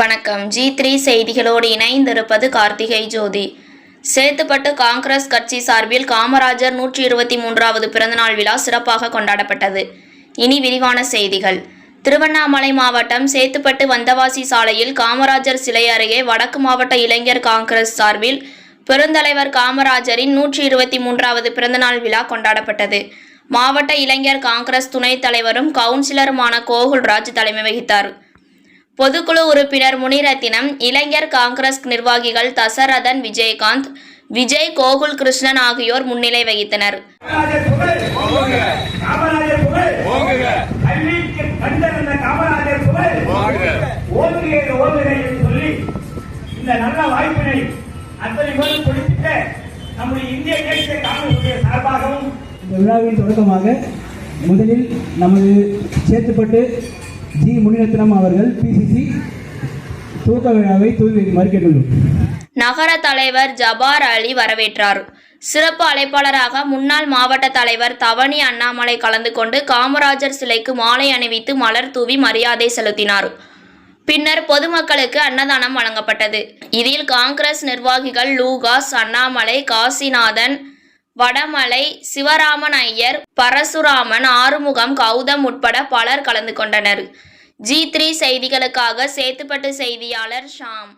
வணக்கம். G three செய்திகளோடு இணைந்திருப்பது கார்த்திகை ஜோதி. சேத்துப்பட்டு காங்கிரஸ் கட்சி சார்பில் காமராஜர் நூற்றி இருபத்தி மூன்றாவது பிறந்தநாள் விழா சிறப்பாக கொண்டாடப்பட்டது. இனி விரிவான செய்திகள். திருவண்ணாமலை மாவட்டம் சேத்துப்பட்டு வந்தவாசி சாலையில் காமராஜர் சிலை அருகே வடக்கு மாவட்ட இளைஞர் காங்கிரஸ் சார்பில் பெருந்தலைவர் காமராஜரின் நூற்றி இருபத்தி மூன்றாவது பிறந்தநாள் விழா கொண்டாடப்பட்டது. மாவட்ட இளைஞர் காங்கிரஸ் துணைத் தலைவரும் கவுன்சிலருமான கோகுல்ராஜ் தலைமை வகித்தார். பொதுக்குழு உறுப்பினர் முனிரத்தினம் இளைஞர் காங்கிரஸ் நிர்வாகிகள் தசரதன் விஜயகாந்த் விஜய் கோகுல் கிருஷ்ணன் ஆகியோர் முன்னிலை வகித்தனர். இந்த விழாவின் தொடக்கமாக முதலில் நமது சேத்துப்பட்டு ஜி முனிரத்னம் அவர்கள் பிசிசி துவக்க விழாவை துவக்கி கேட்டுள்ளோம் நகர தலைவர் ஜபார் அலி வரவேற்றார். சிறப்பு அழைப்பாளராக முன்னாள் மாவட்ட தலைவர் தவணி அண்ணாமலை கலந்து கொண்டு காமராஜர் சிலைக்கு மாலை அணிவித்து மலர் தூவி மரியாதை செலுத்தினார். பின்னர் பொதுமக்களுக்கு அன்னதானம் வழங்கப்பட்டது. இதில் காங்கிரஸ் நிர்வாகிகள் லூகாஸ் அண்ணாமலை காசிநாதன் வடமலை சிவராமன் ஐயர் பரசுராமன் ஆறுமுகம் கௌதம் உட்பட பலர் கலந்து கொண்டனர். ஜி த்ரீ செய்திகளுக்காக சேத்துப்பட்டு செய்தியாளர் ஷாம்.